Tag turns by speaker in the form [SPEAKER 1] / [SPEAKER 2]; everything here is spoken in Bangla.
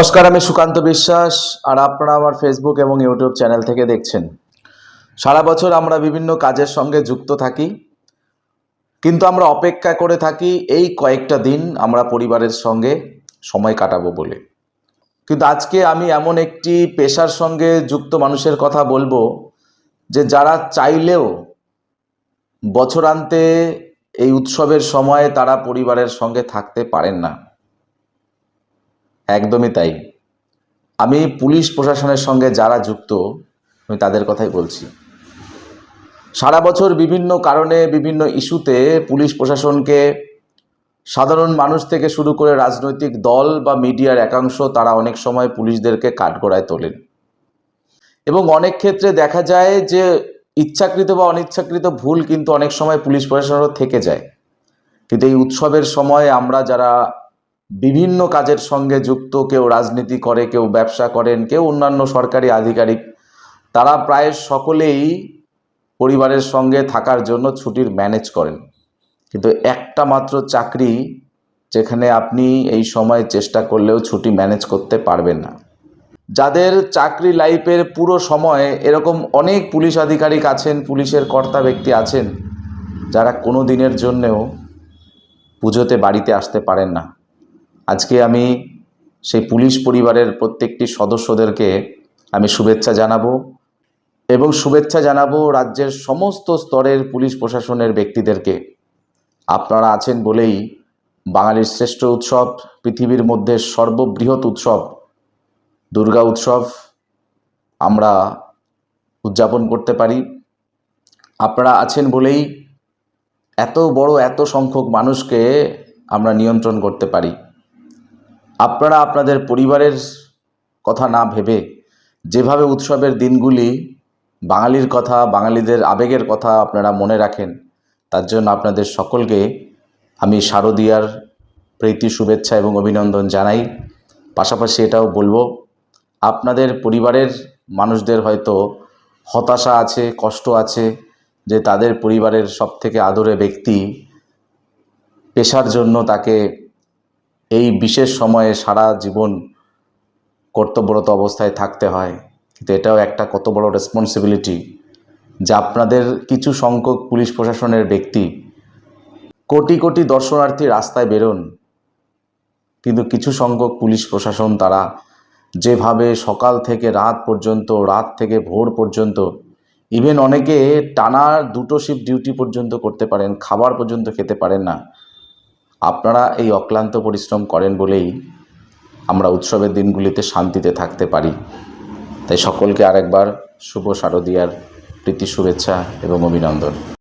[SPEAKER 1] নমস্কার, আমি সুকান্ত বিশ্বাস আর আপনারা আমার ফেসবুক এবং ইউটিউব চ্যানেল থেকে দেখছেন। সারা বছর আমরা বিভিন্ন কাজের সঙ্গে যুক্ত থাকি, কিন্তু আমরা অপেক্ষা করে থাকি এই কয়েকটা দিন আমরা পরিবারের সঙ্গে সময় কাটাবো বলে। কিন্তু আজকে আমি এমন একটি পেশার সঙ্গে যুক্ত মানুষের কথা বলব যে যারা চাইলেও বছরান্তে এই উৎসবের সময় তারা পরিবারের সঙ্গে থাকতে পারেন না। একদমই তাই। আমি পুলিশ প্রশাসনের সঙ্গে যারা যুক্ত, আমি তাদের কথাই বলছি। সারা বছর বিভিন্ন কারণে, বিভিন্ন ইস্যুতে পুলিশ প্রশাসনকে সাধারণ মানুষ থেকে শুরু করে রাজনৈতিক দল বা মিডিয়ার একাংশ তারা অনেক সময় পুলিশদেরকে কাঠগড়ায় তোলেন। এবং অনেক ক্ষেত্রে দেখা যায় যে ইচ্ছাকৃত বা অনিচ্ছাকৃত ভুল কিন্তু অনেক সময় পুলিশ প্রশাসনও থেকে যায়। কিন্তু এই উৎসবের সময় আমরা যারা বিভিন্ন কাজের সঙ্গে যুক্ত, কেউ রাজনীতি করে, কেউ ব্যবসা করেন, কেউ অন্যান্য সরকারি আধিকারিক, তারা প্রায় সকলেই পরিবারের সঙ্গে থাকার জন্য ছুটির ম্যানেজ করেন। কিন্তু একটা মাত্র চাকরি যেখানে আপনি এই সময় চেষ্টা করলেও ছুটি ম্যানেজ করতে পারবেন না। যাদের চাকরি লাইফের পুরো সময় এরকম অনেক পুলিশ আধিকারিক আছেন, পুলিশের কর্তা ব্যক্তি আছেন, যারা কোনো দিনের জন্যেও পুজোতে বাড়িতে আসতে পারেন না। আজকে আমি সেই পুলিশ পরিবারের প্রত্যেকটি সদস্যদেরকে আমি শুভেচ্ছা জানাব এবং শুভেচ্ছা জানাব রাজ্যের সমস্ত স্তরের পুলিশ প্রশাসনের ব্যক্তিদেরকে। আপনারা আছেন বলেই বাঙালির শ্রেষ্ঠ উৎসব, পৃথিবীর মধ্যে সর্ববৃহৎ উৎসব, দুর্গা উৎসব আমরা উদযাপন করতে পারি। আপনারা আছেন বলেই এত বড়, এত সংখ্যক মানুষকে আমরা নিয়ন্ত্রণ করতে পারি। আপনারা আপনাদের পরিবারের কথা না ভেবে যেভাবে উৎসবের দিনগুলি বাঙালির কথা, বাঙালিদের আবেগের কথা আপনারা মনে রাখেন, তার জন্য আপনাদের সকলকে আমি শারদীয়ার প্রীতি, শুভেচ্ছা এবং অভিনন্দন জানাই। পাশাপাশি এটাও বলব, আপনাদের পরিবারের মানুষদের হয়তো হতাশা আছে, কষ্ট আছে যে তাদের পরিবারের সবথেকে আদরে ব্যক্তি পেশার জন্য তাকে এই বিশেষ সময়ে সারা জীবন কর্তব্যরত অবস্থায় থাকতে হয়। কিন্তু এটাও একটা কত বড় রেসপন্সিবিলিটি যে আপনাদের কিছু সংখ্যক পুলিশ প্রশাসনের ব্যক্তি কোটি কোটি দর্শনার্থী রাস্তায় বেরোন, কিন্তু কিছু সংখ্যক পুলিশ প্রশাসন তারা যেভাবে সকাল থেকে রাত পর্যন্ত, রাত থেকে ভোর পর্যন্ত ইভেন অনেকে টানা দুটো শিফট ডিউটি পর্যন্ত করতে পারেন, খাবার পর্যন্ত খেতে পারেন না আপনারা এই অক্লান্ত পরিশ্রম করেন বলেই আমরা উৎসবের দিনগুলিতে শান্তিতে থাকতে পারি। তাই সকলকে আরেকবার শুভ শারদীয়ার প্রীতি শুভেচ্ছা এবং অভিনন্দন।